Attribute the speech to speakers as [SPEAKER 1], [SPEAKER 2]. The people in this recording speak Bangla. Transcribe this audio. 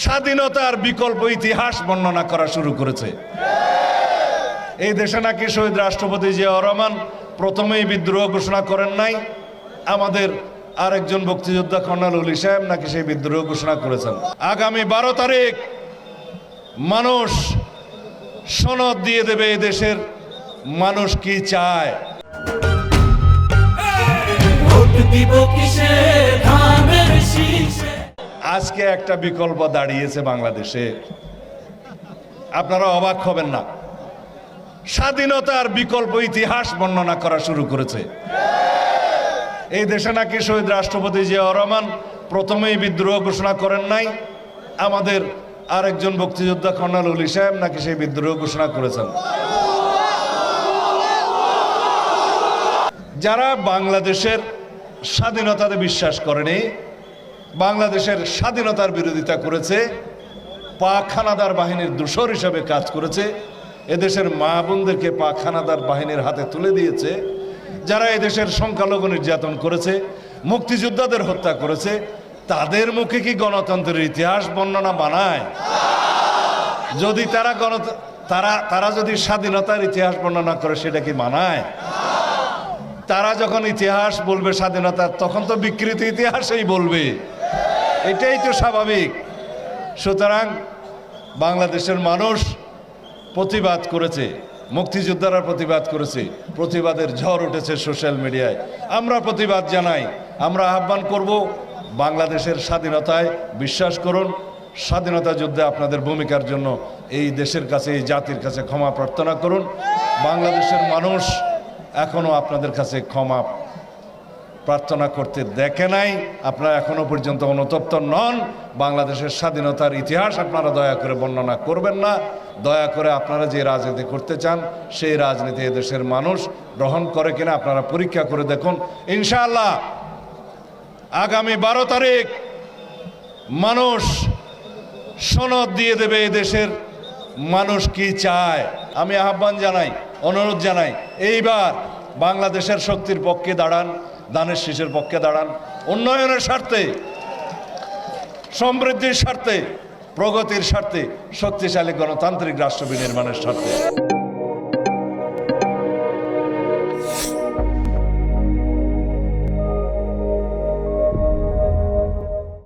[SPEAKER 1] স্বাধীনতার বিকল্প ইতিহাস বর্ণনা করা শুরু করেছে। এই দেশে নাকি শহীদ রাষ্ট্রপতি জিয়াউর রহমান প্রথমেই বিদ্রোহ ঘোষণা করেন নাই। আমাদের আরেকজন মুক্তিযোদ্ধা কর্নেল উলি সাহেব নাকি সেই বিদ্রোহ ঘোষণা করেছেন। আগামী বারো তারিখ মানুষ সনদ দিয়ে দেবে এই দেশের মানুষ কি চায়।
[SPEAKER 2] ভোট দিব কিসে ধানের শীষে
[SPEAKER 1] আজকে একটা বিকল্প দাঁড়িয়েছে বাংলাদেশে। আপনারা অবাক হবেন না। স্বাধীনতার বিকল্প ইতিহাস বর্ণনা করা শুরু করেছে। এই দেশে নাকি শহীদ রাষ্ট্রপতি জিয়াউর রহমান প্রথমেই বিদ্রোহ ঘোষণা করেন নাই। আমাদের আরেকজন মুক্তিযোদ্ধা কর্নেল উলি সাহেব নাকি সেই বিদ্রোহ ঘোষণা করেছেন। যারা বাংলাদেশের স্বাধীনতাতে বিশ্বাস করেনি বাংলাদেশের স্বাধীনতার বিরোধিতা করেছে পাক হানাদার বাহিনীর দূষর হিসাবে কাজ করেছে, এদেশের মা বোনদেরকে পাক হানাদার বাহিনীর হাতে তুলে দিয়েছে, যারা এদেশের সংখ্যালঘু নির্যাতন করেছে, মুক্তিযোদ্ধাদের হত্যা করেছে, তাদের মুখে কি গণতন্ত্রের ইতিহাস বর্ণনা বানায় যদি তারা গণ, তারা তারা যদি স্বাধীনতার ইতিহাস বর্ণনা করে, সেটা কি মানায়? তারা যখন ইতিহাস বলবে স্বাধীনতার তখন তো বিকৃত ইতিহাসেই বলবে। এটাই তো স্বাভাবিক। সুতরাং বাংলাদেশের মানুষ প্রতিবাদ করেছে, মুক্তিযোদ্ধারা প্রতিবাদ করেছে, প্রতিবাদের ঝড় উঠেছে সোশ্যাল মিডিয়ায়। আমরা প্রতিবাদ জানাই, আমরা আহ্বান করব, বাংলাদেশের স্বাধীনতায় বিশ্বাস করুন, স্বাধীনতা যুদ্ধে আপনাদের ভূমিকার জন্য এই দেশের কাছে, এই জাতির কাছে ক্ষমা প্রার্থনা করুন। বাংলাদেশের মানুষ এখনও আপনাদের কাছে ক্ষমা প্রার্থনা করতে দেখে নাই। আপনারা এখনও পর্যন্ত অনুতপ্ত নন। বাংলাদেশের স্বাধীনতার ইতিহাস আপনারা দয়া করে বর্ণনা করবেন না। দয়া করে আপনারা যে রাজনীতি করতে চান, সেই রাজনীতি এদেশের মানুষ গ্রহণ করে কিনা আপনারা পরীক্ষা করে দেখুন। ইনশাআল্লাহ আগামী বারো তারিখ মানুষ সনদ দিয়ে দেবে দেশের মানুষ কি চায়। আমি আহ্বান জানাই, অনুরোধ জানাই, এইবার বাংলাদেশের শক্তির পক্ষে দাঁড়ান। দানের শীষের পক্ষে দাঁড়ান। উন্নয়নের স্বার্থে, সমৃদ্ধির স্বার্থে, প্রগতির স্বার্থে, শক্তিশালী গণতান্ত্রিক রাষ্ট্র বিনির্মাণের স্বার্থে।